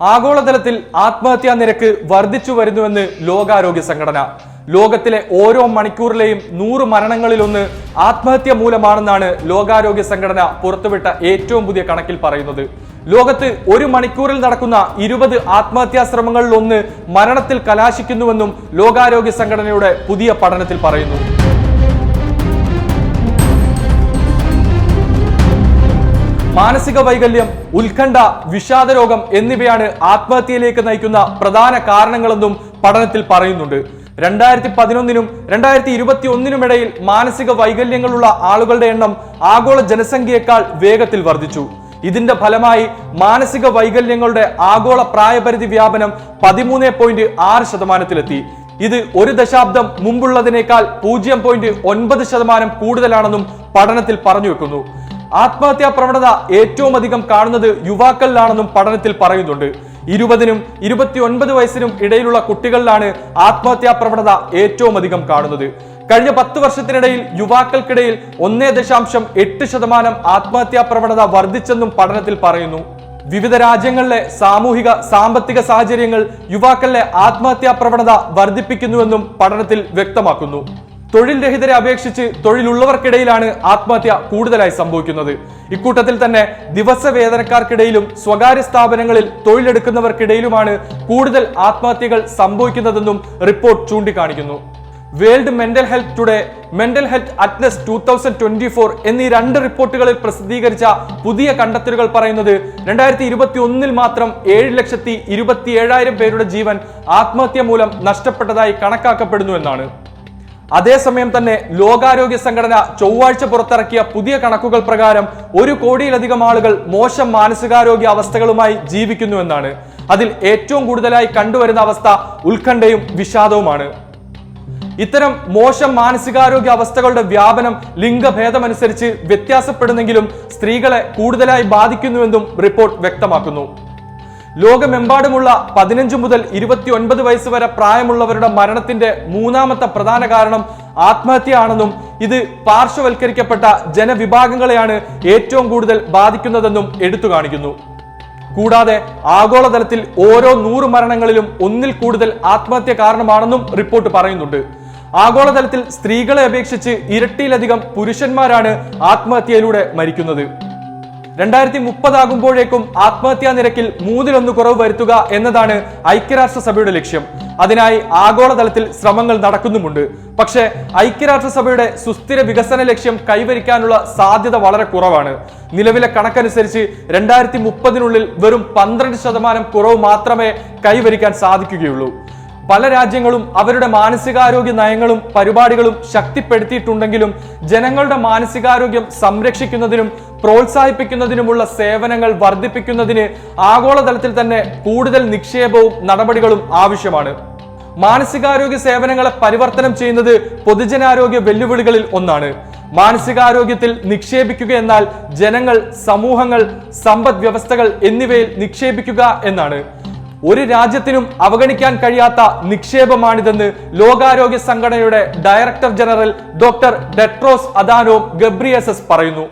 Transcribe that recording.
ആഗോളതലത്തിൽ ആത്മഹത്യാ നിരക്ക് വർദ്ധിച്ചു വരുന്നുവെന്ന് ലോകാരോഗ്യ സംഘടന. ലോകത്തിലെ ഓരോ മണിക്കൂറിലെയും നൂറ് മരണങ്ങളിലൊന്ന് ആത്മഹത്യ മൂലമാണെന്നാണ് ലോകാരോഗ്യ സംഘടന പുറത്തുവിട്ട ഏറ്റവും പുതിയ കണക്കിൽ പറയുന്നത്. ലോകത്ത് ഒരു മണിക്കൂറിൽ നടക്കുന്ന ഇരുപത് ആത്മഹത്യാ ശ്രമങ്ങളിൽ ഒന്ന് മരണത്തിൽ കലാശിക്കുന്നുവെന്നും ലോകാരോഗ്യ സംഘടനയുടെ പുതിയ പഠനത്തിൽ പറയുന്നു. മാനസിക വൈകല്യം ഉത്കണ്ഠ വിഷാദരോഗം എന്നിവയാണ് ആത്മഹത്യയിലേക്ക് നയിക്കുന്ന പ്രധാന കാരണങ്ങളെന്നും പഠനത്തിൽ പറയുന്നുണ്ട്. രണ്ടായിരത്തി പതിനൊന്നിനും രണ്ടായിരത്തി ഇരുപത്തി ഒന്നിനുമിടയിൽ മാനസിക വൈകല്യങ്ങളുള്ള ആളുകളുടെ എണ്ണം ആഗോള ജനസംഖ്യയേക്കാൾ വേഗത്തിൽ വർദ്ധിച്ചു. ഇതിന്റെ ഫലമായി മാനസിക വൈകല്യങ്ങളുടെ ആഗോള പ്രായപരിധി വ്യാപനം പതിമൂന്ന് പോയിന്റ് ആറ് ശതമാനത്തിലെത്തി. ഇത് ഒരു ദശാബ്ദം മുമ്പുള്ളതിനേക്കാൾ പൂജ്യം പോയിന്റ് ഒൻപത് ശതമാനം കൂടുതലാണെന്നും പഠനത്തിൽ പറഞ്ഞു വെക്കുന്നു. ആത്മഹത്യാ പ്രവണത ഏറ്റവും അധികം കാണുന്നത് യുവാക്കളിലാണെന്നും പഠനത്തിൽ പറയുന്നുണ്ട്. ഇരുപതിനും ഇരുപത്തി ഒൻപത് വയസ്സിനും ഇടയിലുള്ള കുട്ടികളിലാണ് ആത്മഹത്യാ പ്രവണത ഏറ്റവും അധികം കാണുന്നത്. കഴിഞ്ഞ പത്ത് വർഷത്തിനിടയിൽ യുവാക്കൾക്കിടയിൽ ഒന്നേ ദശാംശം എട്ട് ശതമാനം ആത്മഹത്യാ പ്രവണത വർദ്ധിച്ചെന്നും പഠനത്തിൽ പറയുന്നു. വിവിധ രാജ്യങ്ങളിലെ സാമൂഹിക സാമ്പത്തിക സാഹചര്യങ്ങൾ യുവാക്കളിലെ ആത്മഹത്യാ പ്രവണത വർദ്ധിപ്പിക്കുന്നുവെന്നും പഠനത്തിൽ വ്യക്തമാക്കുന്നു. തൊഴിൽ രഹിതരെ അപേക്ഷിച്ച് തൊഴിലുള്ളവർക്കിടയിലാണ് ആത്മഹത്യ കൂടുതലായി സംഭവിക്കുന്നത്. ഇക്കൂട്ടത്തിൽ തന്നെ ദിവസ വേതനക്കാർക്കിടയിലും സ്വകാര്യ സ്ഥാപനങ്ങളിൽ തൊഴിലെടുക്കുന്നവർക്കിടയിലുമാണ് കൂടുതൽ ആത്മഹത്യകൾ സംഭവിക്കുന്നതെന്നും റിപ്പോർട്ട് ചൂണ്ടിക്കാണിക്കുന്നു. World mental health today mental health atlas two thousand twenty four എന്നീ രണ്ട് റിപ്പോർട്ടുകളിൽ പ്രസിദ്ധീകരിച്ച പുതിയ കണ്ടെത്തലുകൾ പറയുന്നത് രണ്ടായിരത്തി ഇരുപത്തി ഒന്നിൽ മാത്രം ഏഴ് ലക്ഷത്തി ഇരുപത്തി ഏഴായിരം പേരുടെ ജീവൻ ആത്മഹത്യ മൂലം നഷ്ടപ്പെട്ടതായി കണക്കാക്കപ്പെടുന്നു എന്നാണ്. അതേസമയം തന്നെ ലോകാരോഗ്യ സംഘടന ചൊവ്വാഴ്ച പുറത്തിറക്കിയ പുതിയ കണക്കുകൾ പ്രകാരം ഒരു കോടിയിലധികം ആളുകൾ മോശം മാനസികാരോഗ്യ അവസ്ഥകളുമായി ജീവിക്കുന്നുവെന്നാണ് അതിൽ ഏറ്റവും കൂടുതലായി കണ്ടുവരുന്ന അവസ്ഥ ഉത്കണ്ഠയും വിഷാദവുമാണ്. ഇത്തരം മോശം മാനസികാരോഗ്യ അവസ്ഥകളുടെ വ്യാപനം ലിംഗഭേദമനുസരിച്ച് വ്യത്യാസപ്പെടുന്നെങ്കിലും സ്ത്രീകളെ കൂടുതലായി ബാധിക്കുന്നുവെന്നും റിപ്പോർട്ട് വ്യക്തമാക്കുന്നു. ലോകമെമ്പാടുമുള്ള പതിനഞ്ച് മുതൽ ഇരുപത്തി ഒൻപത് വയസ്സ് വരെ പ്രായമുള്ളവരുടെ മരണത്തിന്റെ മൂന്നാമത്തെ പ്രധാന കാരണം ആത്മഹത്യയാണെന്നും ഇത് പാർശ്വവൽക്കരിക്കപ്പെട്ട ജനവിഭാഗങ്ങളെയാണ് ഏറ്റവും കൂടുതൽ ബാധിക്കുന്നതെന്നും എടുത്തു കാണിക്കുന്നു. കൂടാതെ ആഗോളതലത്തിൽ ഓരോ നൂറ് മരണങ്ങളിലും ഒന്നിൽ കൂടുതൽ ആത്മഹത്യ കാരണമാണെന്നും റിപ്പോർട്ട് പറയുന്നുണ്ട്. ആഗോളതലത്തിൽ സ്ത്രീകളെ അപേക്ഷിച്ച് ഇരട്ടിയിലധികം പുരുഷന്മാരാണ് ആത്മഹത്യയിലൂടെ മരിക്കുന്നത്. രണ്ടായിരത്തി മുപ്പതാകുമ്പോഴേക്കും ആത്മഹത്യാ നിരക്കിൽ മൂന്നിലൊന്ന് കുറവ് വരുത്തുക എന്നതാണ് ഐക്യരാഷ്ട്രസഭയുടെ ലക്ഷ്യം. അതിനായി ആഗോളതലത്തിൽ ശ്രമങ്ങൾ നടക്കുന്നുമുണ്ട്. പക്ഷേ ഐക്യരാഷ്ട്രസഭയുടെ സുസ്ഥിര വികസന ലക്ഷ്യം കൈവരിക്കാനുള്ള സാധ്യത വളരെ കുറവാണ്. നിലവിലെ കണക്കനുസരിച്ച് രണ്ടായിരത്തി മുപ്പതിനുള്ളിൽ വെറും പന്ത്രണ്ട് ശതമാനം കുറവ് മാത്രമേ കൈവരിക്കാൻ സാധിക്കുകയുള്ളൂ. പല രാജ്യങ്ങളും അവരുടെ മാനസികാരോഗ്യ നയങ്ങളും പരിപാടികളും ശക്തിപ്പെടുത്തിയിട്ടുണ്ടെങ്കിലും ജനങ്ങളുടെ മാനസികാരോഗ്യം സംരക്ഷിക്കുന്നതിനും പ്രോത്സാഹിപ്പിക്കുന്നതിനുമുള്ള സേവനങ്ങൾ വർദ്ധിപ്പിക്കുന്നതിന് ആഗോളതലത്തിൽ തന്നെ കൂടുതൽ നിക്ഷേപവും നടപടികളും ആവശ്യമാണ്. മാനസികാരോഗ്യ സേവനങ്ങളെ പരിവർത്തനം ചെയ്യുന്നത് പൊതുജനാരോഗ്യ വെല്ലുവിളികളിൽ ഒന്നാണ്. മാനസികാരോഗ്യത്തിൽ നിക്ഷേപിക്കുക എന്നാൽ ജനങ്ങൾ സമൂഹങ്ങൾ സമ്പദ് വ്യവസ്ഥകൾ എന്നിവയിൽ നിക്ഷേപിക്കുക എന്നാണ്. ഒരു രാജ്യത്തിനും അവഗണിക്കാൻ കഴിയാത്ത നിക്ഷേപമാണിതെന്ന് ലോകാരോഗ്യ സംഘടനയുടെ director general doctor Tedros Adhanom Ghebreyesus പറയുന്നു.